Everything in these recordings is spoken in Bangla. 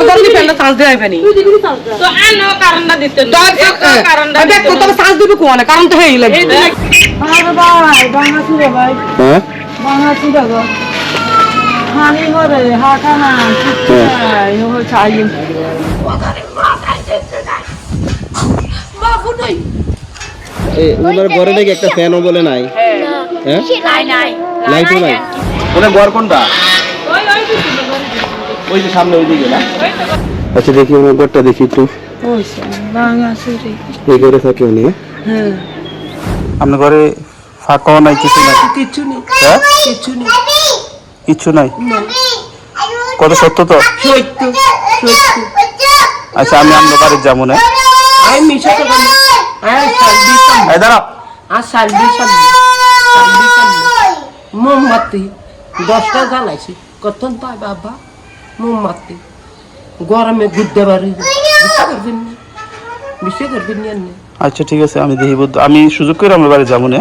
দরকার নেই ফ্যানটা চান্স দেয় হইবে তো আনো কারণটা দিতে না। কারণটা দেখ দিতে তোর চান্স দিবি কোনে? কারণ তো হেই লাগবে। আরে ভাই বাংলা ছিল ভাই। হ্যাঁ? বাংলা ছিল গো। হানি মরে হাঁটা না কিচ্ছু নাই ও চাই ওনার ঘরে নাকি একটা ফ্যানও বলে নাই। হ্যাঁ। নাই নাই। লাইটও নাই। ওনার ঘর কোনটা? ওই যে সামনে ওই দিকে না? আচ্ছা দেখি ওনার ঘরটা দেখি একটু। এই ঘরে থাকে উনি? হ্যাঁ। আপনার ঘরে ফাঁকাও নাই কিছু নাই? কিচ্ছু নেই। হ্যাঁ? কিচ্ছু নেই। কিচ্ছু নাই? কত সত্য তো? সত্য সত্য। আচ্ছা আমি আপনার বাড়ির যাব না। আমি মিশা তো এই দাঁড়াও। আর সালবি সালবি সালবি সালবি মোমবাতি। দশটা জ্বালাইছি। কতক্ষণ পাই বাবা? মোমবাতি গরমে ঘুরতে পারি বিশ্বে করবেন না। বিশ্বে করবেন না আচ্ছা ঠিক আছে আমি দেখি বুদ্ধ- আমি সুযোগ করে আমার বাড়ি যাব না।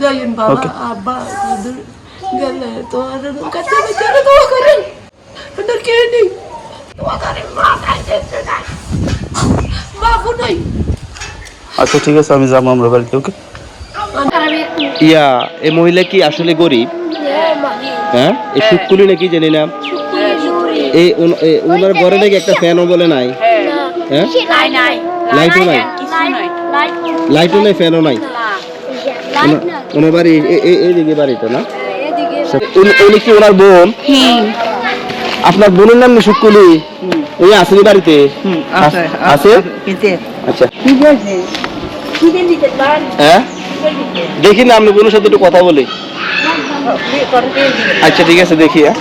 যাইয়েন বাবা আব্বা ওদের গেলে তোমার কাছে বেচারে দোয়া করেন? ওদের কে নেই? দোয়া করেন মাথায় যেতে নাই। বাবু নাই। আচ্ছা ঠিক আছে আমি যাব আমরা বাড়িতে ওকে? ইয়া এই মহিলা কি আসলে গরিব? হ্যাঁ এই সুকুলি নাকি জানি না। এই ওনার ঘরে নাকি একটা ফ্যানও বলে নাই? হ্যাঁ। নাই নাই। লাইটও নাই? লাইটও নাই ফ্যানও নাই? ওনার বাড়ি এইদিকে বাড়িটা না? উনি- উনি কি ওনার বোন? আপনার বোনের নাম সুকুলি উনি আসেনি বাড়িতে? আছে আচ্ছা। হ্যাঁ? দেখি না আপনি বোনের সাথে একটু কথা বলি। আচ্ছা ঠিক আছে দেখি হ্যাঁ।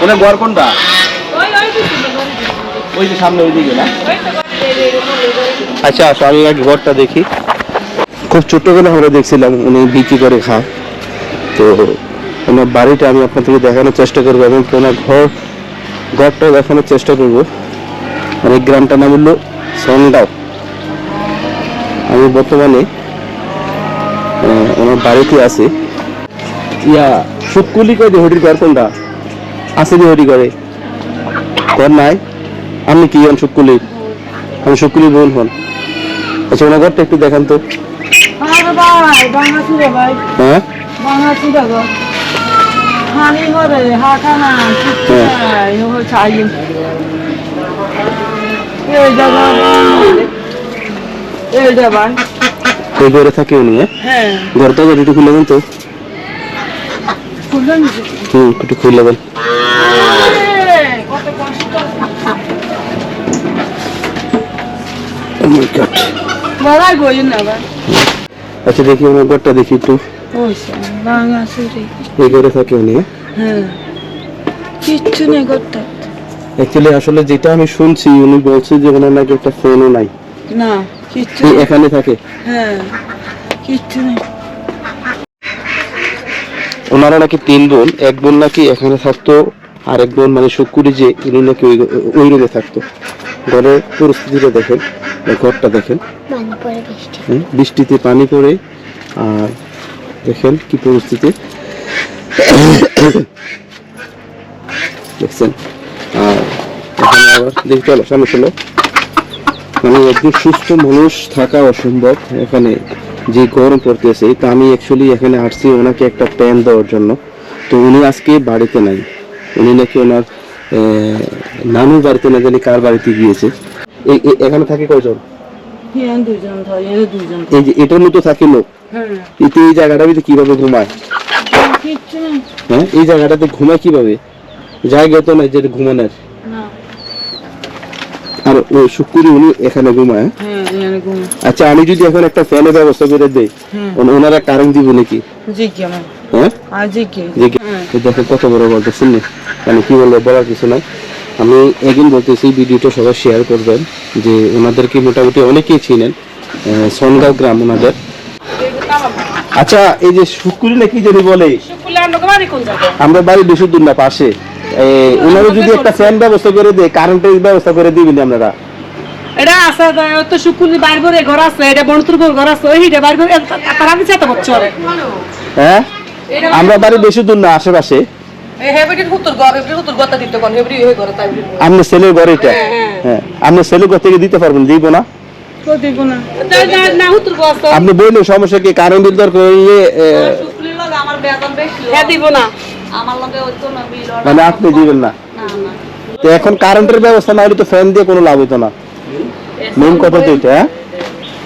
ওনার ঘর কোনটা? ওই যে সামনে ওই দিকে না? আচ্ছা আসো, আমি আগে ঘরটা দেখি। খুব ছোট্ট আমরা দেখছিলাম, উনি বিক্রি করে খায়। তো ওনার বাড়িটা আমি আপনাদেরকে দেখানোর চেষ্টা করব এবং ওনার ঘর ঘরটা দেখানোর চেষ্টা করব। আর এই গ্রামটার নাম হলো সনগাঁও আমি বর্তমানে ওনার বাড়িতে আছি। ইয়া সুকুলি কই হরির ঘর কোনটা? দি হরি করে। ঘর নাই আমি কি হন সুকুলি আমি সুকুলি বোন হন। আচ্ছা ওনার ঘরটা একটু দেখান তো। হ্যাঁ এই এই ঘরে থাকে উনি হ্যাঁ? হ্যাঁ। ঘরটা একটু খুলে দেন তো। হুম একটু খুলে দেন কত কষ্ট Oh my God. বড়াই বই না ভাই আচ্ছা দেখি ওনার ঘরটা দেখি একটু। ওইসব বাংলা ছিল এই ঘরে থাকে উনি। হ্যাঁ। কিচ্ছু নেই করতে অ্যাকচুয়ালি আসলে যেটা আমি শুনছি উনি বলছে যে ওনার নাকি একটা ফোনও নাই। না কিচ্ছু এখানে থাকে। হ্যাঁ কিচ্ছু নেই। ওনারা নাকি তিন বোন এক বোন নাকি এখানে থাকতো আর এক বোন মানে শুকুরি যে উনি নাকি ওই রুমে থাকতো। ঘরের পরিস্থিতিটা দেখেন। ঘরটা দেখেন। বৃষ্টিতে পানি পড়ে। আর দেখেন কি পরিস্থিতি। দেখছেন? আর এখানে আবার দেখি চলো সামনে চলো মানে একজন সুস্থ মানুষ থাকা অসম্ভব। এখানে যে গরম পড়তেছে তা আমি অ্যাকচুয়ালি এখানে আসছি ওনাকে একটা প্যান দেওয়ার জন্য। তো উনি আজকে বাড়িতে নাই। উনি নাকি ওনার আহ, নানুর বাড়িতে না জানি কার বাড়িতে গিয়েছে। এখানে থাকে কয়জন? হ্যাঁ দুজন ধরে এ দুজন এই যে এটার মতো থাকে লোক। হ্যাঁ। এই জায়গাটা কীভাবে ঘুমায়? হ্যাঁ এই জায়গাটাতে ঘুমায় কীভাবে? জায়গা তো নাই যেটা ঘুমানোর। আর শুক্রি উনি এখানে ঘুমায় এখানে ঘুম। আচ্ছা আমি যদি এখন একটা ফ্যানের ব্যবস্থা করে দেই। ওনারা কারেন্ট দিব নাকি? হ্যাঁ? কত বড় বলতে শুননি মানে কি বলব বলার কিছু নাই। আমি একদিন বলতেছি ভিডিওটা সবাই শেয়ার করবেন যে ওনাদেরকে মোটামুটি অনেকেই চিনেন সনগাঁও গ্রাম ওনাদের। আচ্ছা এই যে শুকুরি নাকি যদি বলে? আমরা বাড়ি কোন জায়গা আমরা বাড়ি বেশি দূর না পাশে। ওনারা যদি একটা ফ্যান ব্যবস্থা করে দেয় কারেন্টের ব্যবস্থা করে দিবেন আপনারা। এটা আছে তো শুকুলি বাইর করে ঘর আছে এটা বনতুর ঘর আছে ওই হিটে বাইর করে তারা দিচ্ছে এত বছর। হ্যাঁ? আমরা বাড়ি বেশি দূর না আশেপাশে। হয়ে আপনার ছেলের ঘর এটা? হ্যাঁ আপনার ছেলের ঘর থেকে দিতে পারবেন দিব না? তো দিব না। তাই না না হুতুর গোস আপনি বললেন সমস্যা কি কারণ দরকার হইলে হ্যাঁ বিল মানে আপনি দিবেন না? তো এখন কারেন্টের ব্যবস্থা না হলে তো ফ্যান দিয়ে কোনো লাভ হতো না। মেন কথা তো এটা হ্যাঁ?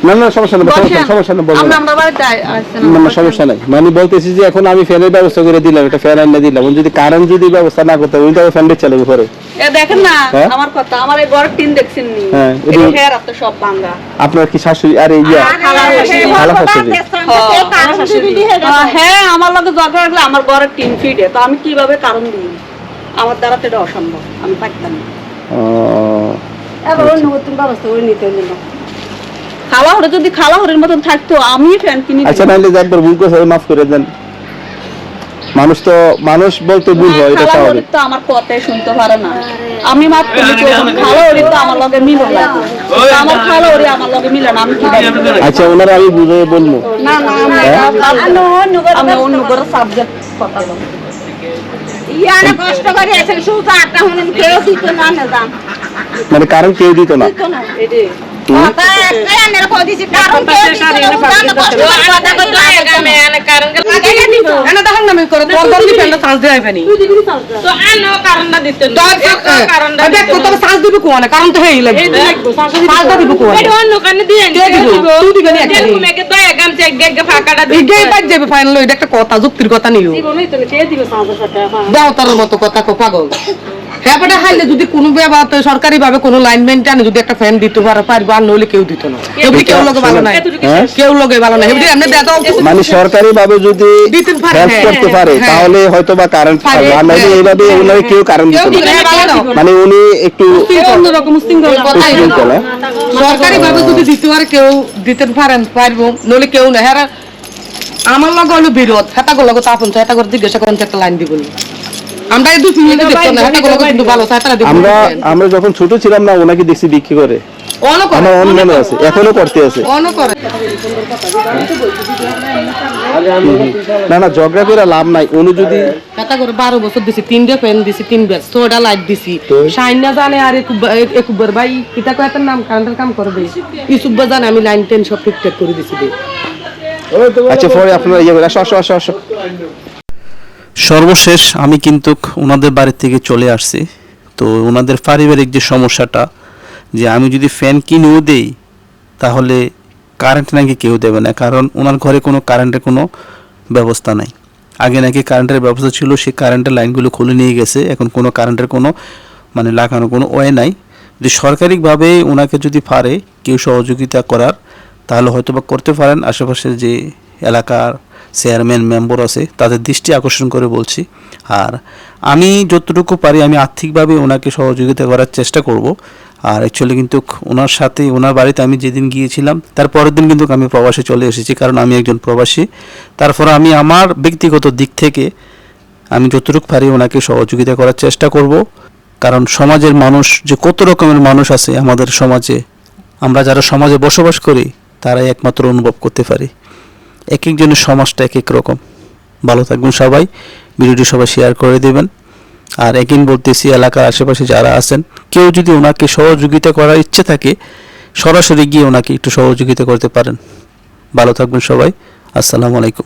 না না সমস্যা নেই সমস্যা নেই, বলবেন না। আমরা বাড়িতে আসছেন না সমস্যা নাই। মানে বলতেছি যে এখন আমি ফ্যানের ব্যবস্থা করে দিলাম এটা ফ্যান এনে দিলাম। যদি কারেন্ট যদি ব্যবস্থা না করতে ওই তো ফ্যান চালাবে পরে। দেখেন না হ্যাঁ? আমার কথা আমার এই ঘরের টিন দেখছেন নি? হ্যাঁ, এটা এটা- আপনি সব ভাঙা আপনার কি শাশুড়ি? আরে ইয়া। খালা শাশুড়ি। হ্যাঁ, হ্যাঁ আমার লগে দরকার লাগলে আমার ঘরের টিন ফিটে। তো আমি কীভাবে কারণ দিই? আমার দ্বারা তো এটা অসম্ভব আমি পারতাম না। ও, এবার অন্য নতুন ব্যবস্থা করে নিতে হলো। খালা হরে যদি খালা হরের মতন থাকতো আমি ফ্যান কিনে আচ্ছা নাহলে যে একবার ভুল করছে মাফ করে দেন। মানুষ তো মানুষ বলতে ভুল হয় এটা স্বাভাবিক। তো আমার কথাই শুনতে পারে না। আমি মাফ করি তো খালা হরি তো আমার লগে মিল আমার আমার লগে মিলে না আমি কি আচ্ছা ওনারা আমি বুঝে বলব। না না আমি আমি অন্য করে সাবজেক্ট কথা বলব। ইয়ানে কষ্ট করে এসে সুতা আটটা হুনেন কেউ দিত না না দাম মানে কেউ দিত না। কারণ কেউ দিত না কারণ তো হয়ে লাগবে। একে ফাঁকাটা যাবে ফাইনাল এটা একটা কথা যুক্তির কথা নিও। জীবনই তো কে দিবে মতো কথা কো পাগল। হ্যাঁ হাইলে যদি কোনো সরকারি ভাবে লাইন মেনটেন যদি একটা ফ্যান দিতে পারে পারব আর নইলে কেউ দিত না। এমনি কেউ লোকে ভালো নাই? কেউ লোকে ভালো নাই। এমনি এমনি দেখা মানে সরকারি ভাবে যদি হ্যাঁ, করতে পারে হ্যাঁ। তাহলে হয়তো বা কারেন্ট পারে, আর নাহলে হ্যাঁ। এইভাবে কেউ কারেন্ট দিত না। মানে উনি একটু অন্যরকম সরকারি ভাবে যদি দিতে পারে কেউ দিতে পারেন পারব। নইলে কেউ না হ্যাঁ আমার লগে হলো বিরোধ। তো আপন জিজ্ঞাসা করেন একটা লাইন দিব আমরা এই দুই মিনিটে দেখতো না কিন্তু ভালো হেতারা দিব আমরা আমরা যখন ছোট ছিলাম না ওনাকে দেখছি বিক্রি করে। অন করে আমার অন্য মনে আছে এখনও করতে আছে। অন করে। না না ঝগড়া করে লাভ নাই। উনি যদি করে বারো বছর দিছি তিনটে দিছি লাইট দিছি। সাইনা জানে আর একুবার ভাই কিতা কয়েকটার নাম কারেন্টের কাম করে দিই ইসুব্বা জানে আমি লাইন টেন সব ঠিকঠাক করে দিছি আচ্ছা পরে আপনারা ইয়ে করে, আসো আসো আসো আসো। সর্বশেষ আমি কিন্তু ওনাদের বাড়ি থেকে চলে আসছি। তো ওনাদের পারিবারিক যে সমস্যাটা, যে আমি যদি ফ্যান কিনেও দেই, তাহলে কারেন্ট নাকি কেউ দেবে না, কারণ ওনার ঘরে কোনো কারেন্টের কোনো ব্যবস্থা নাই। আগে নাকি কারেন্টের ব্যবস্থা ছিল, সেই কারেন্টের লাইনগুলো খুলে নিয়ে গেছে, এখন কোনো কারেন্টের কোনো মানে লাগানো কোনো ওয়ে নাই। যদি সরকারিভাবে ওনাকে যদি পারে, কেউ সহযোগিতা করার তাহলে হয়তো বা করতে পারেন। আশেপাশের যে এলাকার চেয়ারম্যান, মেম্বার আছে, তাদের দৃষ্টি আকর্ষণ করে বলছি। আর আমি যতটুকু পারি, আমি আর্থিকভাবে ওনাকে সহযোগিতা করার চেষ্টা করব। আর অ্যাকচুয়ালি কিন্তু ওনার সাথে, ওনার বাড়িতে আমি যেদিন গিয়েছিলাম, তার পরের দিন কিন্তু আমি প্রবাসে চলে এসেছি, কারণ আমি একজন প্রবাসী। তারপর আমি আমার ব্যক্তিগত দিক থেকে আমি যতটুকু পারি ওনাকে সহযোগিতা করার চেষ্টা করব। কারণ সমাজের মানুষ, যে কত রকমের মানুষ আছে আমাদের সমাজে, আমরা যারা সমাজে বসবাস করি তারাই একমাত্র অনুভব করতে পারে। এক একজনের সমাজটা এক এক রকম। ভালো থাকবেন সবাই। ভিডিওটি সবাই শেয়ার করে দেবেন। আর একদিন বলতেছি, এলাকার আশেপাশে যারা আছেন, কেউ যদি ওনাকে সহযোগিতা করার ইচ্ছে থাকে, সরাসরি গিয়ে ওনাকে একটু সহযোগিতা করতে পারেন। ভালো থাকবেন সবাই। আসসালামু আলাইকুম।